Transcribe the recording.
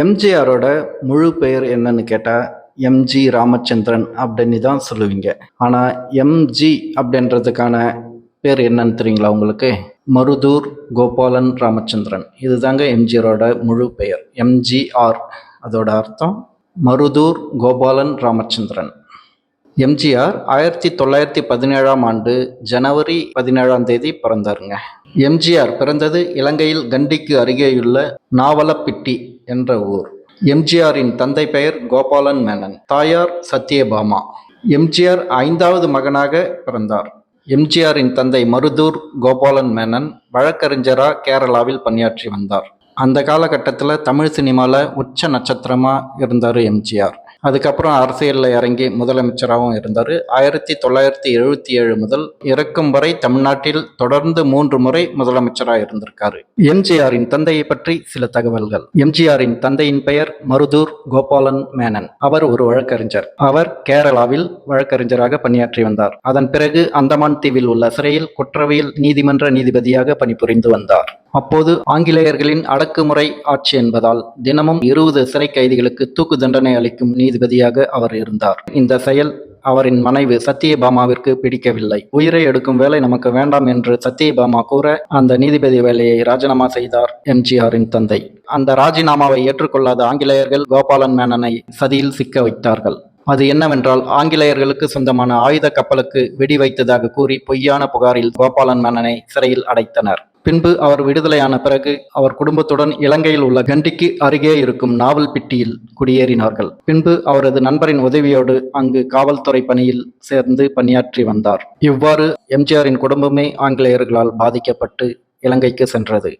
எம்ஜிஆரோட முழு பெயர் என்னன்னு கேட்டால் எம்ஜி ராமச்சந்திரன் அப்படின்னு தான் சொல்லுவீங்க. ஆனால் எம்ஜி அப்படின்றதுக்கான பேர் என்னன்னு தெரியுங்களா உங்களுக்கு? மருதூர் கோபாலன் ராமச்சந்திரன். இதுதாங்க எம்ஜிஆரோட முழு பெயர். எம்ஜிஆர். அதோட அர்த்தம் மருதூர் கோபாலன் ராமச்சந்திரன். எம்ஜிஆர் ஆயிரத்தி தொள்ளாயிரத்தி பதினேழாம் ஆண்டு ஜனவரி பதினேழாம் தேதி பிறந்தாருங்க. எம்ஜிஆர் பிறந்தது இலங்கையில் கண்டிக்கு அருகேயுள்ள நாவலப்பிட்டி என்ற ஊர். எம்ஜிஆரின் தந்தை பெயர் கோபாலன் மேனன். தாயார் சத்யபாமா. எம்ஜிஆர் ஐந்தாவது மகனாக பிறந்தார். எம்ஜிஆரின் தந்தை மருதூர் கோபாலன் மேனன் வழக்கறிஞரா கேரளாவில் பணியாற்றி வந்தார். அந்த காலகட்டத்தில் தமிழ் சினிமாவில் உச்ச நட்சத்திரமாக இருந்தார் எம்ஜிஆர். அதுக்கப்புறம் அரசியலில் இறங்கி முதலமைச்சராகவும் இருந்தார். ஆயிரத்தி தொள்ளாயிரத்தி எழுபத்தி ஏழு முதல் இறக்கும் வரை தமிழ்நாட்டில் தொடர்ந்து மூன்று முறை முதலமைச்சராக இருந்திருக்காரு. எம்ஜிஆரின் தந்தையை பற்றி சில தகவல்கள். எம்ஜிஆரின் தந்தையின் பெயர் மருதூர் கோபாலன் மேனன். அவர் ஒரு வழக்கறிஞர். அவர் கேரளாவில் வழக்கறிஞராக பணியாற்றி வந்தார். அதன் பிறகு அந்தமான் தீவில் உள்ள சிறையில் குற்றவியல் நீதிமன்ற நீதிபதியாக பணிபுரிந்து வந்தார். அப்போது ஆங்கிலேயர்களின் அடக்குமுறை ஆட்சி என்பதால் தினமும் இருபது சிறை கைதிகளுக்கு தூக்கு தண்டனை அளிக்கும் நீதிபதியாக அவர் இருந்தார். இந்த செயல் அவரின் மனைவி சத்தியபாமாவிற்கு பிடிக்கவில்லை. உயிரை எடுக்கும் வேலை நமக்கு வேண்டாம் என்று சத்தியபாமா கூற அந்த நீதிபதி வேலையை ராஜினாமா செய்தார் எம்ஜிஆரின் தந்தை. அந்த ராஜினாமாவை ஏற்றுக்கொள்ளாத ஆங்கிலேயர்கள் கோபாலன் மேனனை சதியில் சிக்க வைத்தார்கள். அது என்னவென்றால் ஆங்கிலேயர்களுக்கு சொந்தமான ஆயுத கப்பலுக்கு வெடி வைத்ததாக கூறி பொய்யான புகாரில் கோபாலன் மேனனை சிறையில் அடைத்தனர். பின்பு அவர் விடுதலையான பிறகு அவர் குடும்பத்துடன் இலங்கையில் உள்ள கண்டிக்கு அருகே இருக்கும் நாவல்பிட்டியில் குடியேறினார்கள். பின்பு அவரது நண்பரின் உதவியோடு அங்கு காவல்துறை பணியில் சேர்ந்து பணியாற்றி வந்தார். இவ்வாறு எம்ஜிஆரின் குடும்பமே ஆங்கிலேயர்களால் பாதிக்கப்பட்டு இலங்கைக்கு சென்றது.